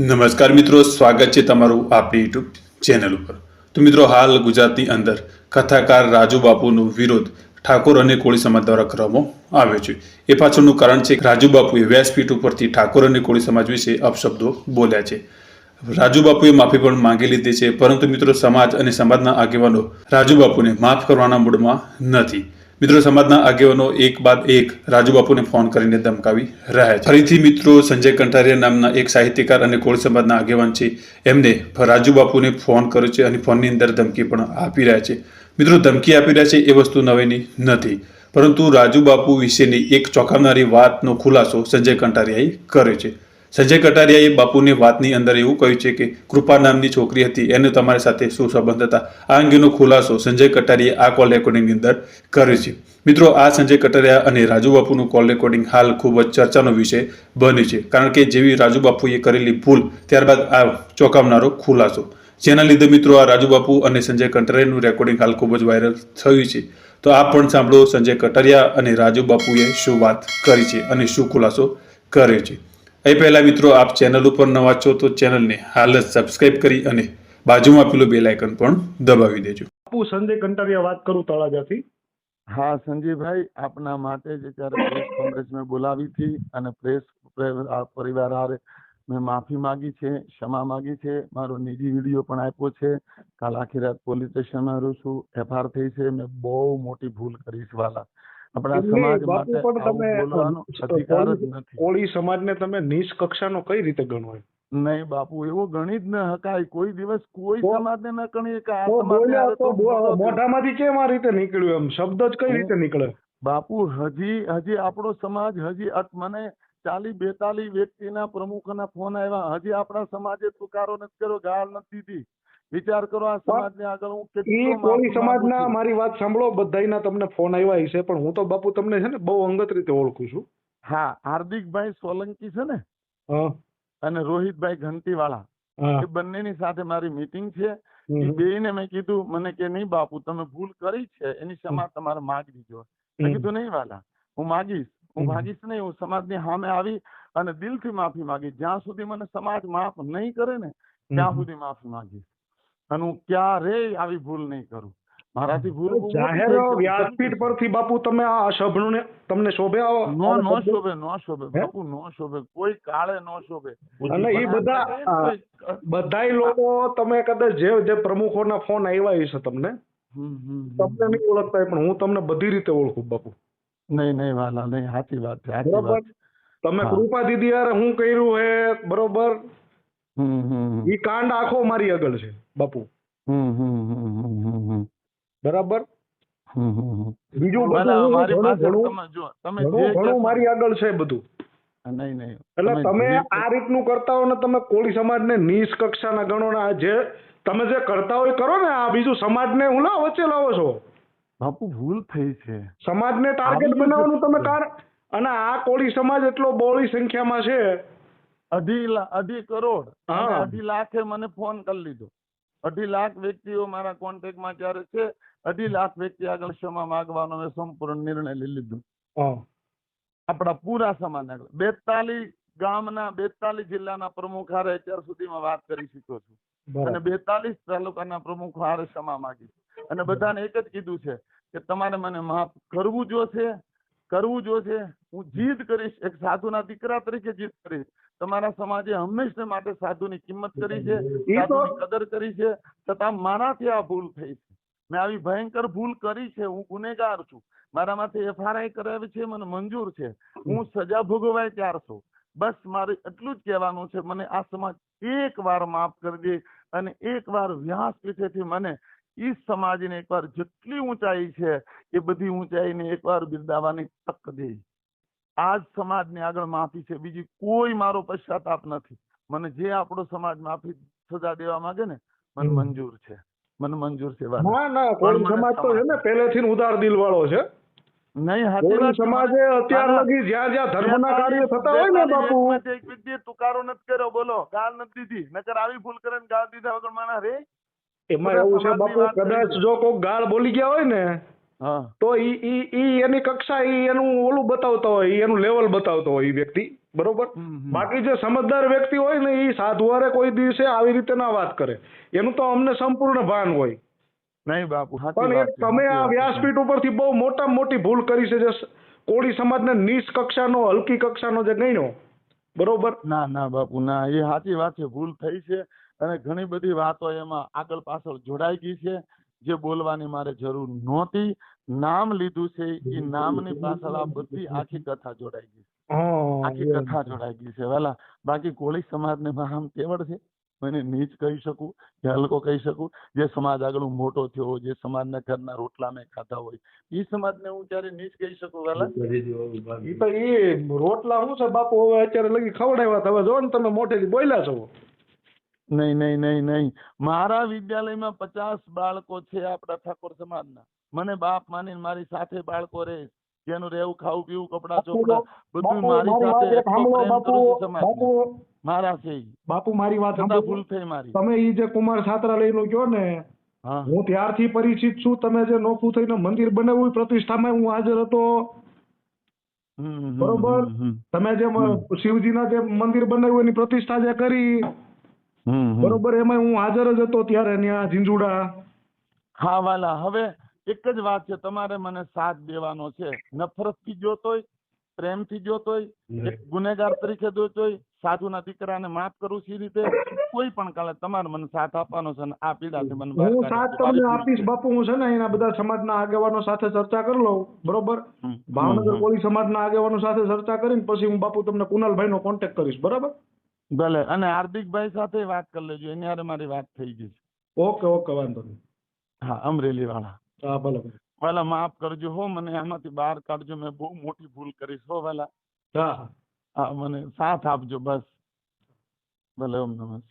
નમસ્કાર મિત્રો, સ્વાગત છે તમારું આપણી યુટ્યુબ ચેનલ ઉપર. તો મિત્રો, હાલ ગુજરાતની અંદર કથાકાર રાજુ બાપુનો વિરોધ ઠાકોર અને કોળી સમાજ દ્વારા કરવામાં આવ્યો છે. એ પાછળનું કારણ છે રાજુ બાપુએ વ્યાસપીઠ ઉપરથી ઠાકોર અને કોળી સમાજ વિશે અપશબ્દો બોલ્યા છે. રાજુ બાપુએ માફી પણ માંગી લીધી છે, પરંતુ મિત્રો, સમાજ અને સમાજના આગેવાનો રાજુ બાપુને માફ કરવાના મૂડમાં નથી. મિત્રો, સમાજના આગેવાનો એક બાદ એક રાજુ બાપુને ફોન કરીને ધમકાવી રહ્યા છે. ફરીથી મિત્રો, સંજય કંઠારિયા નામના એક સાહિત્યકાર અને કોળી સમાજના આગેવાન છે. એમને રાજુ બાપુને ફોન કર્યો છે અને ફોનની અંદર ધમકી પણ આપી રહ્યા છે. મિત્રો, ધમકી આપી રહ્યા છે એ વસ્તુ નવીની નથી. પરંતુ રાજુ બાપુ વિશેની એક ચોંકાવનારી વાતનો ખુલાસો સંજય કંટારિયાએ કર્યો છે. સંજય કટારિયાએ બાપુની વાતની અંદર એવું કહ્યું છે કે કૃપા નામની છોકરી હતી, એને તમારી સાથે શું સંબંધ હતા? આ અંગેનો ખુલાસો સંજય કટારીએ આ કોલ રેકોર્ડિંગની અંદર કર્યો છે. મિત્રો, આ સંજય કટારિયા અને રાજુ બાપુનું કોલ રેકોર્ડિંગ હાલ ખૂબ જ ચર્ચાનો વિષય બન્યું છે. કારણ કે જેવી રાજુ બાપુએ કરેલી ભૂલ, ત્યારબાદ આ ચોંકાવનારો ખુલાસો. જેના લીધે મિત્રો, આ રાજુ બાપુ અને સંજય કટારિયાનું રેકોર્ડિંગ હાલ ખૂબ જ વાયરલ થયું છે. તો આ પણ સાંભળો સંજય કટારિયા અને રાજુ બાપુએ શું વાત કરી છે અને શું ખુલાસો કર્યો છે. એ પહેલાં મિત્રો આપ ચેનલ ઉપર નવા છો તો ચેનલને હાલ જ સબસ્ક્રાઇબ કરી અને બાજુમાં પેલું બેલ આઇકન પણ દબાવી દેજો. આપુ સંજય કંટારિયા વાત કરું તળાજાથી. હા સંજીવભાઈ આપના માટે જે ત્યારે પ્રેસ કોંગ્રેસ મેં બોલાવી હતી અને પ્રેસ પરિવાર હારે મેં માફી માગી છે ક્ષમા માગી છે. મારો નિજી વીડિયો પણ આપ્યો છે. કાલ આખી રાત પોલીસ સ્ટેશનમાં રહું છું. એફઆર થઈ છે. મેં બહુ મોટી ભૂલ કરી છે વાલા. આપણા સમાજ માટે બોલવાનો અધિકાર જ નથી. કોળી સમાજને તમે નીચ કક્ષાનો કઈ રીતે ગણો નહીં બાપુ એવો ગણી જ ન હકાય. કોઈ દિવસ કોઈ સમાજને ન ગણીએ કે આ બોલો. મોઢામાંથી કેમ આ રીતે નીકળ્યું એમ? શબ્દ જ કઈ રીતે નીકળે? બાપુ હજી હજી આપણો સમાજ હજી મને ચાલી બેતાલી વ્યક્તિના પ્રમુખના ફોન આવ્યા. હજી આપણા સમાજે તુકારો નથી કર્યો ગાળ નથી દીધી. વિચાર કરો આ સમાજને આગળ હું કેટલો કોળી સમાજના મારી વાત સાંભળો બધાયના તમને ફોન આવ્યા હશે પણ હું તો બાપુ તમને છે ને બહુ અંગત રીતે ઓળખું છું. હા હાર્દિકભાઈ સોલંકી છે ને? અને રોહિતભાઈ ઘંટીવાળા એ બંનેની સાથે મારી મીટિંગ છે. એ બેયને મેં કીધું મને કે નહીં બાપુ તમે ભૂલ કરી છે એની ક્ષમા તમારે માગી જોઈએ. મેં કીધું નહીં વાલા હું માગીશ હું માગીશ નહીં હું સમાજની સામે આવી અને દિલથી માફી માગીશ. જ્યાં સુધી મને સમાજ માફ નહીં કરે ને ત્યાં સુધી માફી માંગીશ. અને હું ક્યારેય આવી ભૂલ નહીં કરું. મારાથી ભૂલ જાહેર વ્યાસપીઠ પરથી બાપુ તમે આ શબ્દને તમને શોભે આવો? નો નો શોભે નો શોભે બાપુ નો શોભે કોઈ કાળે નો શોભે. અને એ બધા બધાય લોકો તમે કદાચ જે જે પ્રમુખોના ફોન આવ્યા હશે તમને. તમને નહીં ઓળખતા પણ હું તમને બધી રીતે ઓળખું બાપુ. નહીં નહીં વાલા નહીં સાચી વાત છે બરોબર? તમે કૃપા દીદી યાર હું કર્યું હે બરોબર? હમ. કાંડ આખો મારી આગળ છે બાપુ. બરાબર? હમ, હમ, હમ. બીજું ઘણું મારી આગળ છે બધું. એટલે તમે આ રીતનું કરતા હો ને તમે કોળી સમાજને નીચ કક્ષાના ગણો ને જે તમે જે કરતા હોય કરો ને આ બીજું સમાજને હું ના વચ્ચે લાવો છો. બાપુ ભૂલ થઈ છે. સમાજને ટાર્ગેટ બનાવવાનું તમે કાર અને આ કોળી સમાજ એટલો બહોળી સંખ્યામાં છે અઢી અઢી કરોડ. અઢી લાખે મને ફોન કરી લીધો. અઢી લાખ વ્યક્તિઓ મારા કોન્ટેક્ટમાં ત્યારે છે અઢી લાખ વ્યક્તિ આગળ ક્ષમા માંગવાનો મેં સંપૂર્ણ નિર્ણય લઈ લીધો. આપણા પૂરા સમાજ આગળ. બેતાલીસ ગામના બેતાલીસ જિલ્લાના પ્રમુખ હારે અત્યાર સુધીમાં વાત કરી શક્યો છું. અને બેતાલીસ તાલુકાના પ્રમુખ હારે ક્ષમા માંગી અને બધાને એક જ કીધું છે કે તમારે મને માફ કરવું જોશે કરવું જોશે. હું જીદ કરીશ એક સાધુના દીકરા તરીકે જીદ કરીશ. તમારા સમાજે હંમેશા માટે સાધુની કિંમત કરી છે સાધુની કદર કરી છે છતાં મારાથી આ ભૂલ થઈ છે. મેં આવી ભયંકર ભૂલ કરી છે હું ગુનેગાર છું. મારામાંથી એફઆરઆઈ કરાવી છે મને મંજૂર છે. હું સજા ભોગવાય ત્યાર છું. બસ મારે એટલું જ કહેવાનું છે મને આ સમાજ એક વાર માફ કરી દે અને એક વાર વ્યાસ પીઠેથી મને ઈ સમાજને એકવાર જેટલી ઊંચાઈ છે એ બધી ઊંચાઈને એકવાર બિરદાવાની તક દે. આ જ સમાજને આગળ માફી છે. બીજી કોઈ મારો પશ્ચાતાપ નથી. મને જે આપણો સમાજ માફી સજા દેવા માંગે ને મને મંજૂર છે. મને મંજૂર છે ના ના કોળી સમાજ તો છે ને પહેલેથી ઉદાર દિલ વાળો છે. નહીં છે. સમાજે અત્યાર લગી જ્યાં જ્યાં ધર્મના કાર્ય થતા હોય ને બાપુ. એક વ્યક્તિએ તુકારો નથી કર્યો બોલો. ગાળ નથી દીધી. નકર આવી ભૂલ કરે ને ગાળ દીધા વગર માણા રે. એમાં એવું છે બાપુ કદાચ જો કોઈ ગાળ બોલી ગયા હોય ને તો ઈ ઈ ઈ એની કક્ષા ઈ એનું ઓલું બતાવતો હોય એનું લેવલ બતાવતો હોય ઈ વ્યક્તિ. બરોબર. બાકી જે સમજદાર વ્યક્તિ હોય ને એ સાધુવારે કોઈ દિવસે આવી રીતે ના વાત કરે. એનું તો અમને સંપૂર્ણ ભાન હોય. નહીં બાપુ પણ તમે આ વ્યાસપીઠ ઉપરથી બહુ મોટા મોટી ભૂલ કરી છે જે કોળી સમાજને નીચ કક્ષાનો હલકી કક્ષાનો જે ગણ્યો. બરોબર? ના ના બાપુ ના એ સાચી વાત છે ભૂલ થઈ છે. અને ઘણી બધી વાતો એમાં આગળ પાછળ જોડાઈ ગઈ છે. જે બોલવાની મારે જરૂર નહોતી નામ લીધું છે એ નામની પાછળ આ બધી આખી કથા જોડાઈ ગઈ આખી કથા જોડાઈ ગઈ છે. વેલા બાકી કોળી સમાજને મારા આમ કેવડ છે? હું એને નીચ કહી શકું કે હલકો કહી શકું જે સમાજ આગળ મોટો થયો જે સમાજના ઘરના રોટલા મેં ખાધા હોય એ સમાજને હું ક્યારે નીચ કહી શકું વેલા? એ તો એ રોટલા શું છે બાપુ? હવે અત્યારે લગી ખવડાવ્યા તમે હવે જો ને તમે મોટેથી બોલ્યા છો. નહીં નહીં નહીં નહીં. મારા વિદ્યાલયમાં પચાસ બાળકો છે આપણા ઠાકોર સમાજના. મને બાપ માની મારી સાથે બાળકો રહે. જેનું રહેવું ખાવું પીવું કપડા ચોપડા બધું મારી સાથે મારા છે બાપુ મારી વાત ભૂલ થઈ મારી. તમે ઈ જે કુમાર છાત્રાલયનું કયો ને હું. ત્યારથી પરિચિત છું. તમે જે નોખું થઈને મંદિર બનાવ્યું એ પ્રતિષ્ઠામાં હું હાજર હતો. બરોબર. તમે જે શિવજીના જે મંદિર બનાવ્યું એની પ્રતિષ્ઠા જે કરી. બરોબર એમાં હું હાજર જ હતો ત્યારે ત્યાં ઝીંઝુડા. હા વાલા હવે એક જ વાત છે તમારે મને સાથ દેવાનો છે. નફરતથી જોતોય પ્રેમથી જોતોય એક ગુનેગાર તરીકે જોતોય સાધુના દીકરાને માફ કરું છું રીતે કોઈ પણ કાલે તમારે મને સાથ આપવાનો છે ને આ પીડાથી મને હું સાથ તમને આપીશ બાપુ હું છે ને એના બધા સમાજના આગેવાનો સાથે ચર્ચા કરી લઉં બરોબર? ભાવનગર કોળી સમાજના આગેવાનો સાથે ચર્ચા કરીને પછી હું બાપુ તમને કુનાલભાઈનો કોન્ટેક્ટ કરીશ બરાબર. ભલે અને હાર્દિકભાઈ સાથે વાત કરી લેજો એની હારે મારી વાત થઈ ગઈ છે. ઓકે ઓકે વાંધો નહીં. હા અમરેલી વાળા હા ભલે ભલે. માફ કરજો હો મને આમાંથી બહાર કાઢજો મેં બહુ મોટી ભૂલ કરીશ હો વેલા હા. હા મને સાથ આપજો બસ. ભલે ઓમ નમઃ.